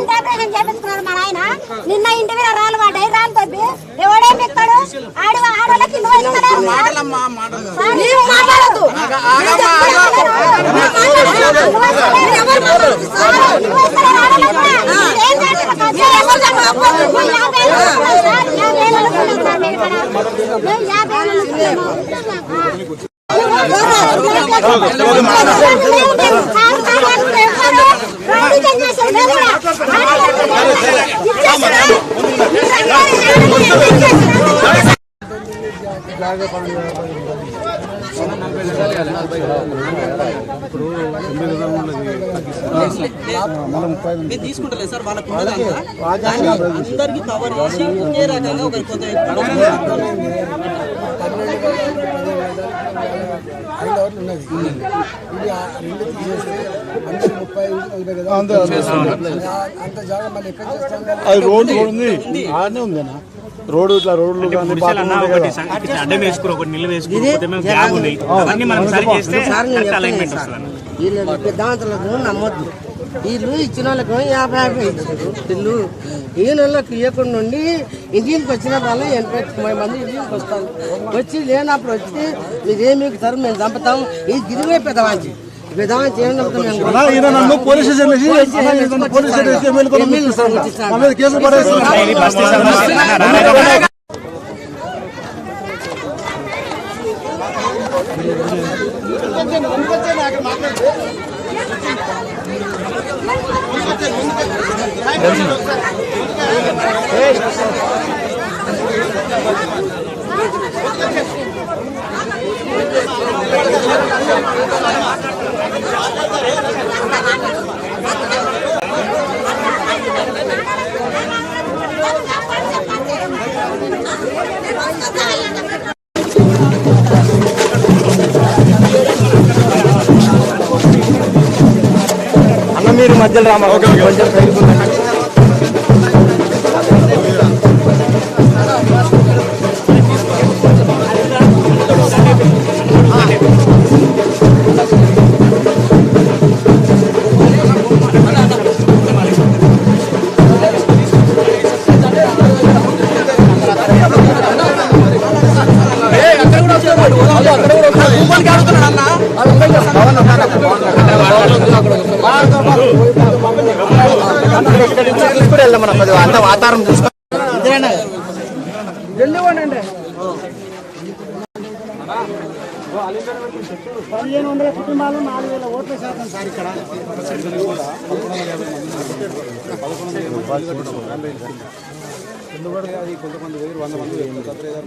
కంటి ఆపరేషన్ చేపించుకున్నాడు మా నాయన? నిన్న ఇంటి మీద రాళ్ళు పడ్డాయి రాళ్ళు తప్పి ఎవడేం ఎత్తాడు ఆడు ఆడోళ్ళకి ఇల్లు ఇస్తలేరు. ఉన్నాం సార్. మీరు దాన్ని అందరికి కవర్ చేసి ఒకే రకంగా ఒకరి కొంత ఐదు ఓట్లు ఉన్నది. ఇది ఆ రెండు తీసేస్తే అందరికి ముప్పై నలభై కదా. అంత జాగా మళ్ళీ ఎక్కడ చేస్తాం? అది రోడ్డు ఉంది. ఆడనే ఉందేనా రోడ్డు ఇట్లా రోడ్లు అడ్డం ఒకటి మనం సరి చేస్తే అలైన్మెంట్ వస్తుంది. వీళ్ళు పెద్దాంతలకు నమ్మొద్దు. వీళ్ళు ఇచ్చిన వాళ్ళకు యాభై యాభై ఇచ్చారు. వీళ్ళు ఈ నెలలకు ఇవ్వకుండా ఉండి ఇంటికి వచ్చిన వాళ్ళు ఎనభై తొంభై మంది ఇంటికి వస్తారు. వచ్చి లేనప్పుడు వచ్చి మీరేమి ఎక్కుతారు మేము చంపుతాం. ఇది గిరివే పెద్దవాంచి. ఈయన నన్ను పోలీస్ స్టేషన్ పోలీస్ స్టేషన్ మీద కేసులు పడేస్తున్నారు. మధ్యలో రామా కొంచెం సైడ్కి పదిహేను వందల కుటుంబాలు నాలుగు వేల ఓట్ల శాతం సార్ ఇక్కడ. ఎందుకంటే అది కొంతమంది వేరు వంద మంది వేరు సత్రేదారు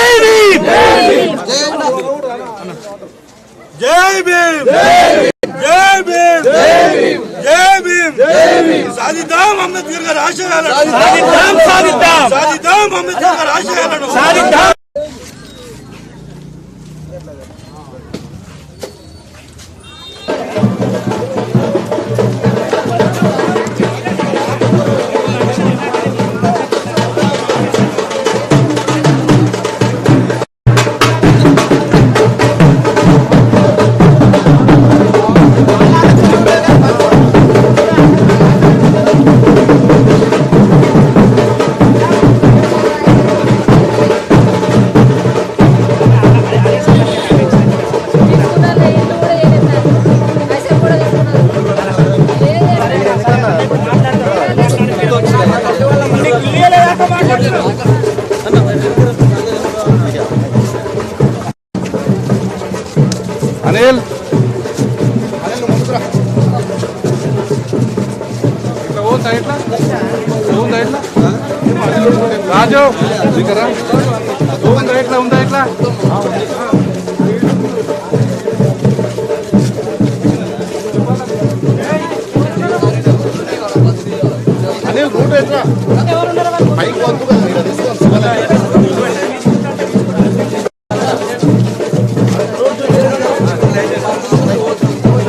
జై భీమ్! జై భీమ్! జై భీమ్! సాధిద్దాం అంబేద్కర్ గారి ఆశయాలను సాధిద్దాం సాధిద్దాం. సాధిద్దాం అంబేద్కర్ గారి ఆశయాలను సాధిద్దాం.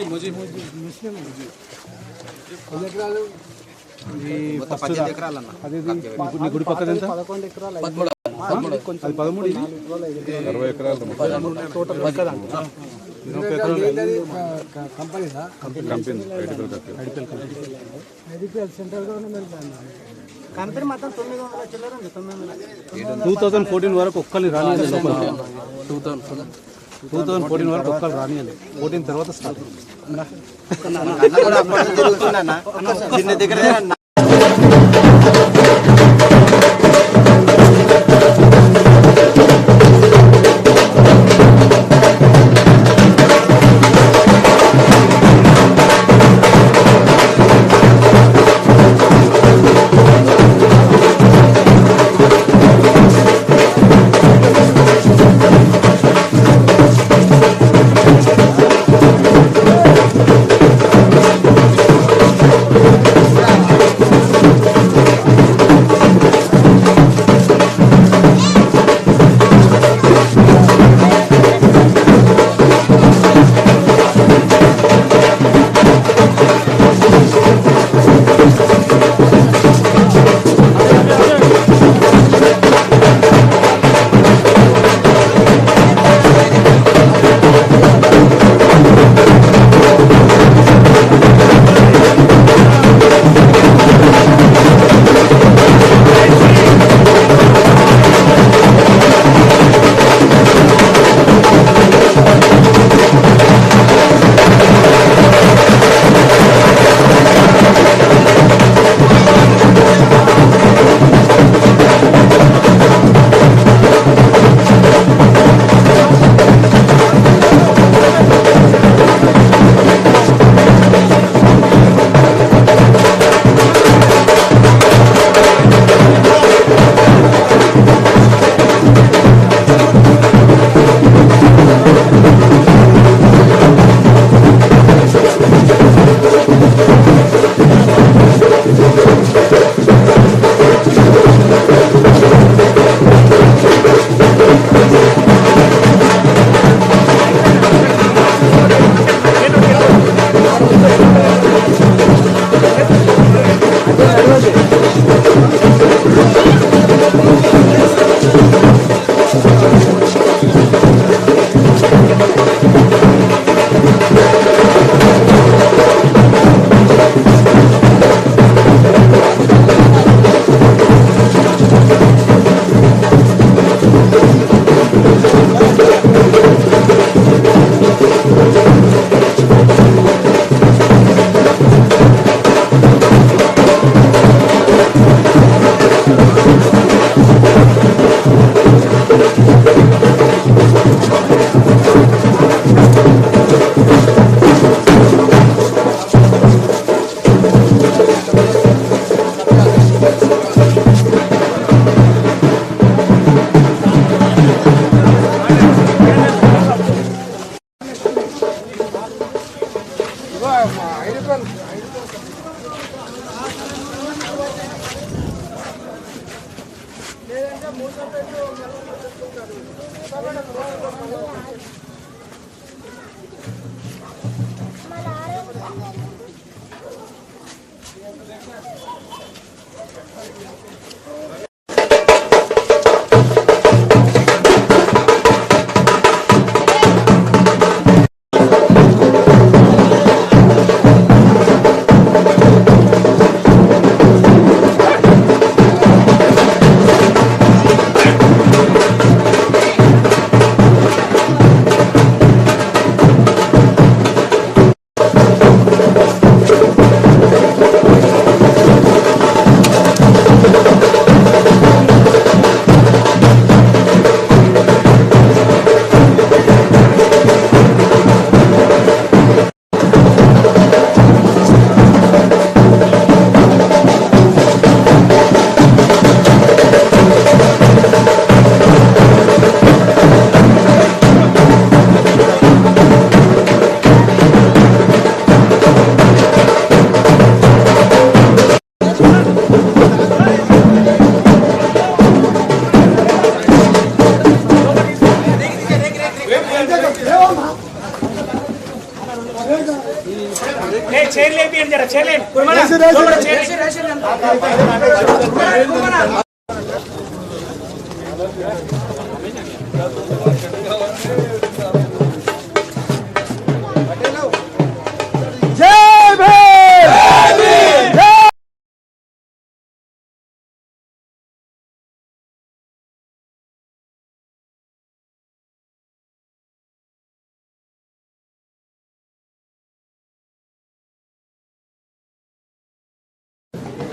సీసీ నగర్ గుడి పక్కన ఎంత? అది పదమూడు. ఇది? అరవై ఎకరాలు కంపెనీదా? Company medical centre government company మొత్తం తొమ్మిది వందల చిల్లర ఉంది తొమ్మిది వందల టూ థౌసండ్ ఫోర్టీన్ వరకు ఒక్కళ్ళు రానియాలి లోపలికి టూ థౌసండ్ ఫోర్టీన్ వరకు ఒక్కళ్ళు రానియాలి ఫోర్టీన్ తర్వాత స్టార్ట్ చిన్న దగ్గర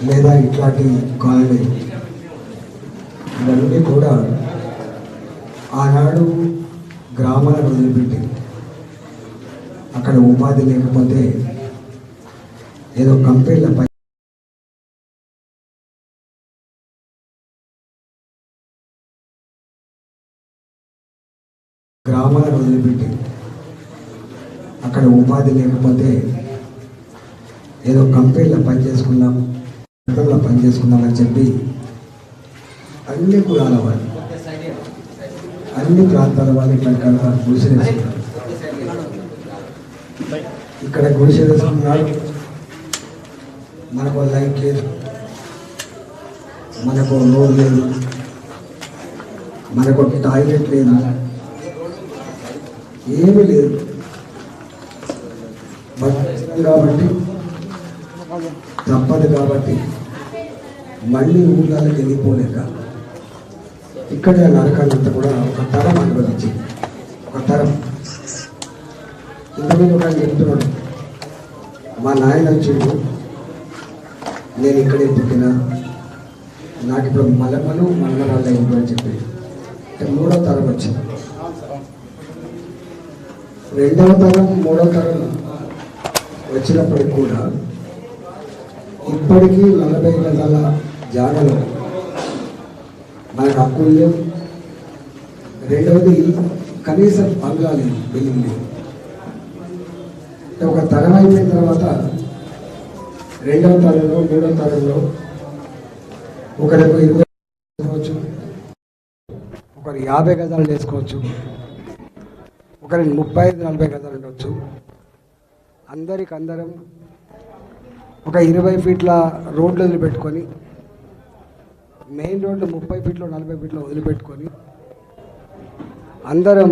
లేదా ఇట్లాంటి కాలనీ ఇవన్నీ కూడా ఆనాడు గ్రామాలను వదిలిపెట్టి అక్కడ ఉపాధి లేకపోతే ఏదో కంపెనీల పై గ్రామాలను వదిలిపెట్టి అక్కడ ఉపాధి లేకపోతే ఏదో కంపెనీలో పని చేసుకుందాం పని చేసుకుందామని చెప్పి అన్ని కులాల వాళ్ళు. అన్ని ప్రాంతాల వాళ్ళు ఇక్కడ గుడిసెలు ఇక్కడ గుడిసెలు వేసుకున్నారు మనకు లైట్ లేదు. మనకు రోడ్ లేదు. మనకు టాయిలెట్ లేదు. ఏమీ లేదు. బట్ కాబట్టి తప్పదు కాబట్టి మళ్ళీ ఊళ్ళకి వెళ్ళిపోలేక ఇక్కడ నరకాలంతా కూడా ఒక తరం అనుభవించింది. ఒక తరం. ఇంతకుముందు ఒక ఆయన చెప్తున్నాడు మా నాయన వచ్చిండు నేను ఇక్కడే పుట్టిన నాకు ఇప్పుడు మలమలు మల్లరాళ్ళ ఇంట్లో అని చెప్పి. అంటే మూడో తరం వచ్చింది. రెండవ తరం మూడో తరం వచ్చినప్పటికి కూడా ఇప్పటికీ నలభై గజాల జాగలో మనకు హక్కులు లేవు రెండవది కనీసం బంగ్లా బిల్లింగ్ లేదు అంటే ఒక తరం అయిపోయిన తర్వాత రెండవ తరంలో మూడవ తరంలో ఒకరికి ఇరవై వేసుకోవచ్చు ఒకరు యాభై గజాలు వేసుకోవచ్చు ఒకరికి ముప్పై ఐదు నలభై గజాలు ఉండొచ్చు. అందరికి అందరం ఒక ఇరవై ఫీట్ల రోడ్లు పెట్టుకొని మెయిన్ రోడ్డు ముప్పై ఫీట్లో నలభై ఫీట్లో వదిలిపెట్టుకొని అందరం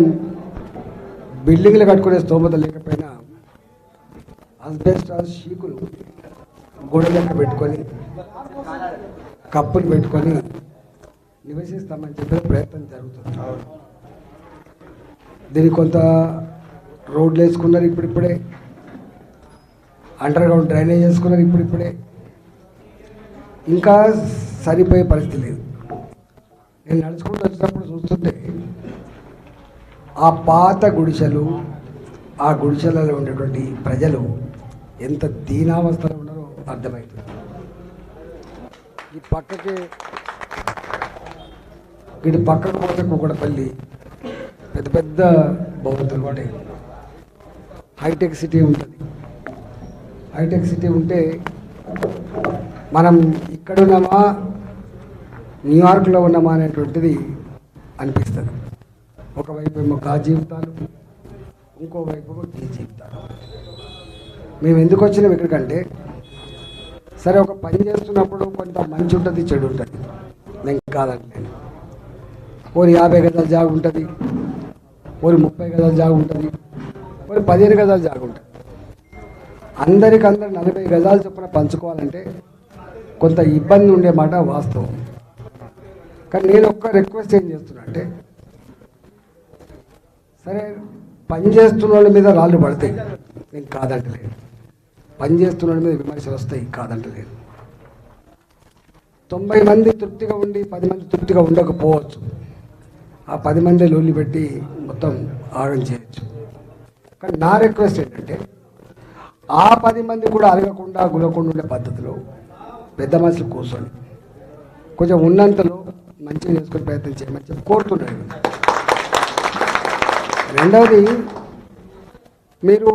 బిల్డింగ్లు కట్టుకునే స్తోమత లేకపోయినా అస్బెస్టాస్ షీకులు గోడ లెక్క పెట్టుకొని కప్పులు పెట్టుకొని నివసిస్తామని చెప్పే ప్రయత్నం జరుగుతుంది. దీనికి కొంత రోడ్లు వేసుకున్నారు ఇప్పుడిప్పుడే. అండర్ గ్రౌండ్ డ్రైనేజ్ చేసుకున్నారు ఇప్పుడిప్పుడే. ఇంకా సరిపోయే పరిస్థితి లేదు. నేను నడుచుకుంటూ వచ్చినప్పుడు చూస్తుంటే ఆ పాత గుడిసెలు ఆ గుడిసెలలో ఉండేటువంటి ప్రజలు ఎంత దీనావస్థలో ఉన్నారో అర్థమవుతుంది ఈ పక్కకి ఇటు పక్కకు పోతే కుక్కడపల్లి పెద్ద పెద్ద భవంతులు ఉంటాయి. హైటెక్ సిటీ ఉంటుంది. హైటెక్ సిటీ ఉంటే మనం ఇక్కడ ఉన్నామా న్యూయార్క్లో ఉన్నామా అనేటువంటిది అనిపిస్తుంది. ఒకవైపు ఏమో గా జీవితాలు ఇంకోవైపు ఈ జీవితాలు. మేము ఎందుకు వచ్చినాం ఇక్కడికంటే సరే ఒక పని చేస్తున్నప్పుడు కొంత మంచి ఉంటుంది చెడు ఉంటుంది. నేను కాదంటలేను ఓరి యాభై గదాలు జాగు ఉంటుంది ఓరి ముప్పై గజాల జాగు ఉంటుంది ఓరి పదిహేను గదాలు జాగు ఉంటుంది. అందరికందరు నలభై గజాలు చొప్పున పంచుకోవాలంటే కొంత ఇబ్బంది ఉండే మాట వాస్తవం. కానీ నేను ఒక్క రిక్వెస్ట్ ఏం చేస్తున్నా అంటే సరే పని చేస్తున్న వాళ్ళ మీద రాళ్ళు పడతాయి. నేను కాదంటలేదు. పని చేస్తున్న వాళ్ళ మీద విమర్శలు వస్తాయి కాదంటలేదు. తొంభై మంది తృప్తిగా ఉండి పది మంది తృప్తిగా ఉండకపోవచ్చు. ఆ పది మంది లొల్లి పెట్టి మొత్తం ఆగం చేయొచ్చు. కానీ నా రిక్వెస్ట్ ఏంటంటే ఆ పది మంది కూడా అరగకుండా గులకుండా ఉండే పద్ధతిలో పెద్ద మనుషులు కూర్చొని కొంచెం ఉన్నంతలో మంచిగా చేసుకునే ప్రయత్నం చేయమని చెప్పి కోరుతున్నాను రెండవది మీరు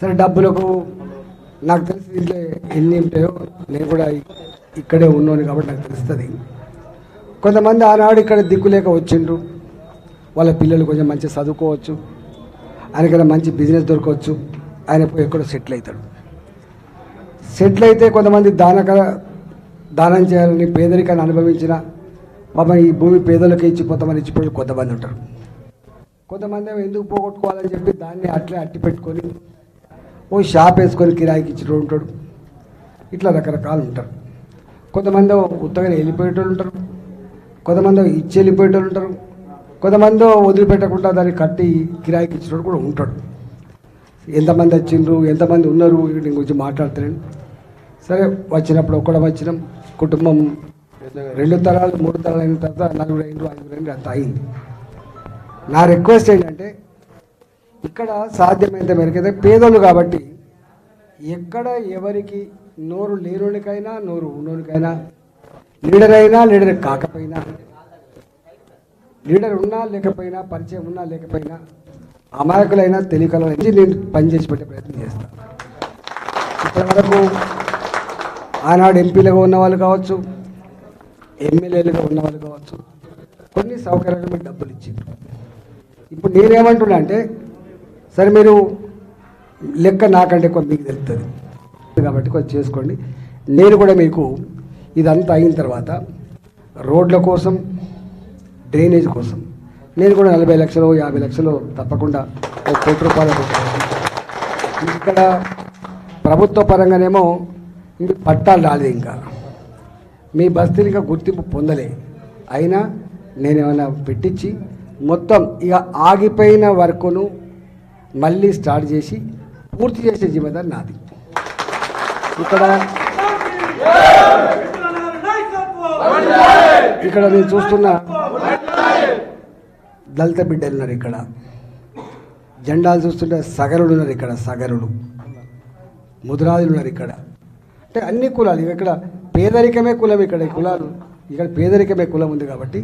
సరే డబ్బులకు నాకు తెలిసి దీంట్లో ఎన్ని ఉంటాయో నేను కూడా ఇక్కడే ఉన్నాను కాబట్టి నాకు తెలుస్తుంది. కొంతమంది ఆనాడు ఇక్కడ దిక్కులేక వచ్చిండ్రు. వాళ్ళ పిల్లలు కొంచెం మంచిగా చదువుకోవచ్చు. ఆయనకైనా మంచి బిజినెస్ దొరకవచ్చు. ఆయన పోయి ఎక్కడో సెటిల్ అవుతాడు. సెటిల్ అయితే కొంతమంది దానక దానం చేయాలని పేదరికాన్ని అనుభవించిన పాపం ఈ భూమి పేదలకు ఇచ్చిపోతామని ఇచ్చిపోయి కొంతమంది ఉంటారు. కొంతమంది ఏమో ఎందుకు పోగొట్టుకోవాలని చెప్పి దాన్ని అట్లే అట్టి పెట్టుకొని ఓ షాప్ వేసుకొని కిరాయికి ఇచ్చిన ఉంటాడు. ఇట్లా రకరకాలు ఉంటారు. కొంతమంది ఉత్తగా వెళ్ళిపోయేటోళ్ళు ఉంటారు. కొంతమంది ఇచ్చి వెళ్ళిపోయేటోళ్ళు ఉంటారు. కొంతమంది వదిలిపెట్టకుండా దాన్ని కట్టి కిరాయికి ఇచ్చినోడు కూడా ఉంటాడు. ఎంతమంది వచ్చిండ్రు ఎంతమంది ఉన్నారు దీని గురించి మాట్లాడతాను సరే వచ్చినప్పుడు ఒక్కడ వచ్చినాం కుటుంబం రెండు తరాలు మూడు తరాలు అయిన తర్వాత నలుగురు ఐదు ఐదుగురు అయిన అంత అయింది. నా రిక్వెస్ట్ ఏంటంటే ఇక్కడ సాధ్యమైనంత మేరకైతే పేదలు కాబట్టి ఎక్కడ ఎవరికి నోరు లేనోనికైనా నోరు ఉన్నోనికైనా లీడర్ అయినా లీడర్ కాకపోయినా లీడర్ ఉన్నా లేకపోయినా పరిచయం ఉన్నా లేకపోయినా అమాయకులైనా తెలియకలైనా నేను పనిచేసి పెట్టే ప్రయత్నం చేస్తాను ఇప్పటి వరకు ఆనాడు ఎంపీలుగా ఉన్న వాళ్ళు కావచ్చు ఎమ్మెల్యేలుగా ఉన్న వాళ్ళు కావచ్చు కొన్ని సౌకర్యాలు మీరు డబ్బులు ఇచ్చిండ్రు. ఇప్పుడు నేనేమంటున్నా అంటే సరే మీరు లెక్క నాకంటే ఎక్కువ మీకు తెలుస్తుంది కాబట్టి కొంచెం చేసుకోండి. నేను కూడా మీకు ఇదంతా అయిన తర్వాత రోడ్ల కోసం డ్రైనేజ్ కోసం నేను కూడా నలభై లక్షలు యాభై లక్షలు తప్పకుండా ఒక కోటి రూపాయలు ఇక్కడ ప్రభుత్వ పరంగానేమో ఇంక పట్టాలు రాలేదు ఇంకా. మీ బస్తీలు ఇంకా గుర్తింపు పొందలే. అయినా నేనేమైనా పెట్టించి మొత్తం ఇక ఆగిపోయిన వర్కును మళ్ళీ స్టార్ట్ చేసి పూర్తి చేసే జిమ్మేదారి నాది. ఇక్కడ ఇక్కడ నేను చూస్తున్న దళిత బిడ్డలు ఉన్నారు ఇక్కడ. జెండాలు చూస్తుంటే సగరుడు ఉన్నారు ఇక్కడ సగరుడు. ముద్రాదులు ఉన్నారు ఇక్కడ. అంటే అన్ని కులాలు ఇక్కడ పేదరికమే కులం ఇక్కడ ఈ కులాలు ఇక్కడ పేదరికమే కులం ఉంది కాబట్టి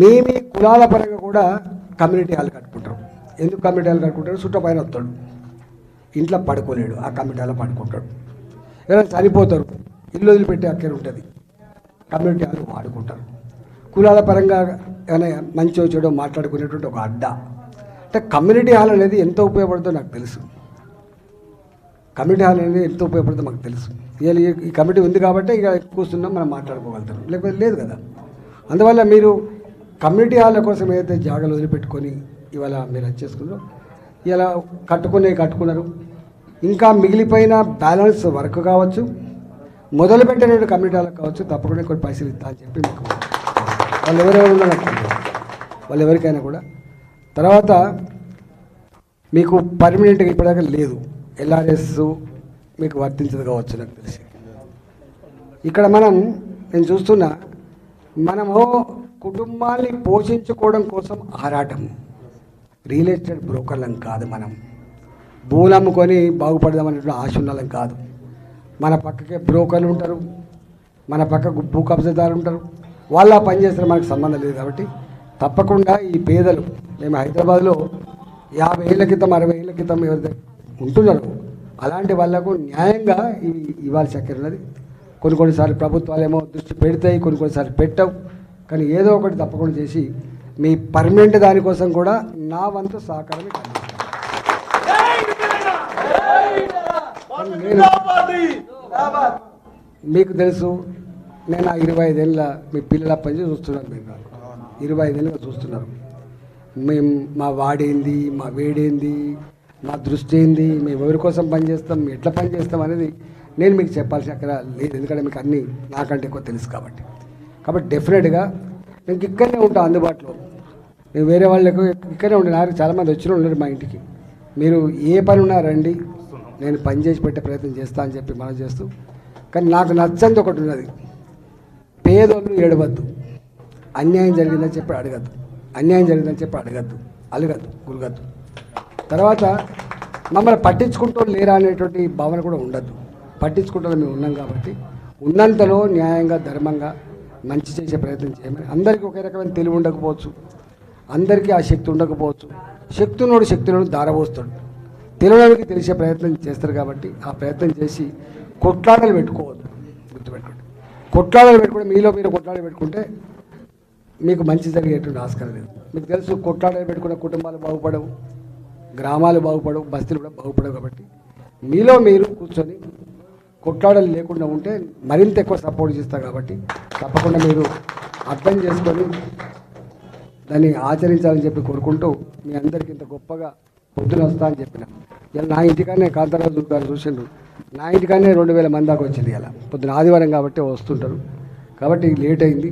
మేము కులాల పరంగా కూడా కమ్యూనిటీ హాల్ కట్టుకుంటాం. ఎందుకు కమ్యూనిటీ హాల్ కట్టుకుంటారు చుట్ట పైన వస్తాడు. ఇంట్లో పడుకోలేడు ఆ కమ్యూనిటీ హాల్లో పడుకుంటాడు. ఎవరైనా చనిపోతారు ఇల్లు వదిలిపెట్టే అక్కడ ఉంటుంది. కమ్యూనిటీ హాల్ వాడుకుంటారు. కులాల పరంగా ఏమైనా మంచి చెడో మాట్లాడుకునేటువంటి ఒక అడ్డా. అంటే కమ్యూనిటీ హాల్ అనేది ఎంత ఉపయోగపడుతుందో నాకు తెలుసు. కమ్యూనిటీ హాల్ అనేది ఎంత ఉపయోగపడుతుందో మాకు తెలుసు. ఇవాళ ఈ- కమిటీ ఉంది కాబట్టి ఇక కూర్చున్నాం మనం మాట్లాడుకోగలుగుతాం. లేకపోతే లేదు కదా. అందువల్ల మీరు కమ్యూనిటీ హాల్ కోసం ఏదైతే జాగాలు వదిలిపెట్టుకొని ఇవాళ మీరు వచ్చేసుకున్నారో ఇలా కట్టుకునే కట్టుకున్నారు. ఇంకా మిగిలిపోయిన బ్యాలెన్స్ వర్క్ కావచ్చు మొదలు పెట్టినటువంటి కమ్యూనిటీ హాల్ కావచ్చు తప్పకుండా కొన్ని పైసలు ఇస్తా అని చెప్పి మీకు వాళ్ళు ఎవరెవరు ఉన్నారు వాళ్ళు ఎవరికైనా కూడా. తర్వాత మీకు పర్మనెంట్గా ఇప్పటిదాకా లేదు. ఎల్ఆర్ఎస్ మీకు వర్తించదు కావచ్చు నాకు తెలిసి. ఇక్కడ మనం నేను చూస్తున్నా మనము కుటుంబాన్ని పోషించుకోవడం కోసం ఆరాటం. రియల్ ఎస్టేట్ బ్రోకర్లం కాదు మనం. భూలు అమ్ముకొని బాగుపడదామనేటువంటి ఆశ ఉండాలని కాదు. మన పక్కకే బ్రోకర్లు ఉంటారు మన పక్కకు భూ కబ్జాదారులు ఉంటారు వాళ్ళ పని మనకు సంబంధం లేదు కాబట్టి తప్పకుండా ఈ పేదలు మేము హైదరాబాద్లో యాభై ఏళ్ళ క్రితం అరవై ఏళ్ళ క్రితం ఎవరైతే ఉంటున్నారు అలాంటి వాళ్ళకు న్యాయంగా ఇవి ఇవ్వాల్సి చక్కెర ఉన్నది. కొన్ని కొన్నిసార్లు ప్రభుత్వాలేమో దృష్టి పెడతాయి కొన్ని కొన్నిసార్లు పెట్టవు. కానీ ఏదో ఒకటి తప్పకుండా చేసి మీ పర్మనెంట్ దానికోసం కూడా నా వంతు సహకారం మీకు తెలుసు నేను ఆ ఇరవై ఐదేళ్ళ మీ పిల్లల పని చూస్తున్నాను మీరు ఇరవై ఐదేళ్ళుగా చూస్తున్నారు. మేము మా వాడేంది మా వేడేంది మా దృష్టి ఏంది? మేము ఎవరి కోసం పని చేస్తాం? ఎట్లా పని చేస్తాం అనేది నేను మీకు చెప్పాల్సిన అక్కడ లేదు. ఎందుకంటే మీకు అన్నీ నాకంటే ఎక్కువ తెలుసు కాబట్టి. కాబట్టి డెఫినెట్గా నేను ఇక్కడనే ఉంటాను అందుబాటులో. నేను వేరే వాళ్ళకు ఇక్కడనే ఉండే నాకు చాలామంది వచ్చిన ఉన్నారు మా ఇంటికి. మీరు ఏ పని ఉన్నా రండి. నేను పని చేసి పెట్టే ప్రయత్నం చేస్తా అని చెప్పి మనం చేస్తూ. కానీ నాకు నచ్చంది ఒకటి ఉన్నది. పేదోళ్ళు ఏడవద్దు. అన్యాయం జరిగిందని చెప్పి అడగద్దు. అన్యాయం జరిగిందని చెప్పి అడగద్దు. అలగద్దు. గురగద్దు. తర్వాత మమ్మల్ని పట్టించుకుంటూ లేరా అనేటువంటి భావన కూడా ఉండద్దు పట్టించుకుంటూ మేము ఉన్నాం కాబట్టి ఉన్నంతలో న్యాయంగా ధర్మంగా మంచి చేసే ప్రయత్నం చేయమని అందరికీ ఒకే రకమైన తెలివి ఉండకపోవచ్చు. అందరికీ ఆ శక్తి ఉండకపోవచ్చు. శక్తినోడు శక్తులను దారబోస్తాడు. తెలియడానికి తెలిసే ప్రయత్నం చేస్తారు కాబట్టి ఆ ప్రయత్నం చేసి కొట్లాడలు పెట్టుకోవద్దు. గుర్తుపెట్టుకోండి. కొట్లాడలు పెట్టుకుంటే మీలో మీరు కొట్లాడలు పెట్టుకుంటే మీకు మంచి జరిగేటువంటి ఆస్కారం లేదు. మీకు తెలుసు కొట్లాడలు పెట్టుకున్న కుటుంబాలు బాగుపడవు. గ్రామాలు బాగుపడవు బస్తీలు కూడా బాగుపడవు కాబట్టి మీలో మీరు కూర్చొని కొట్లాడలు లేకుండా ఉంటే మరింత ఎక్కువ సపోర్ట్ చేస్తారు కాబట్టి తప్పకుండా మీరు అర్థం చేసుకొని దాన్ని ఆచరించాలని చెప్పి కోరుకుంటూ మీ అందరికీ ఇంత గొప్పగా పొద్దున వస్తా అని చెప్పిన. ఇలా నా ఇంటికానే కాంతారాజు గారు చూసిండ్రు. నా ఇంటికానే రెండు వేల మంది దాకా వచ్చింది ఇలా. పొద్దున ఆదివారం కాబట్టి వస్తుంటారు. కాబట్టి లేట్ అయింది.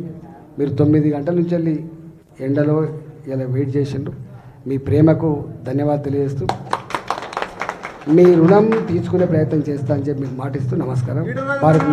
మీరు తొమ్మిది గంటల నుంచి వెళ్ళి ఎండలో ఇలా వెయిట్ చేసిండ్రు. మీ ప్రేమకు ధన్యవాదాలు తెలియజేస్తూ మీ రుణం తీసుకునే ప్రయత్నం చేస్తా అని చెప్పి మీకు మాటిస్తూ నమస్కారం. భారత్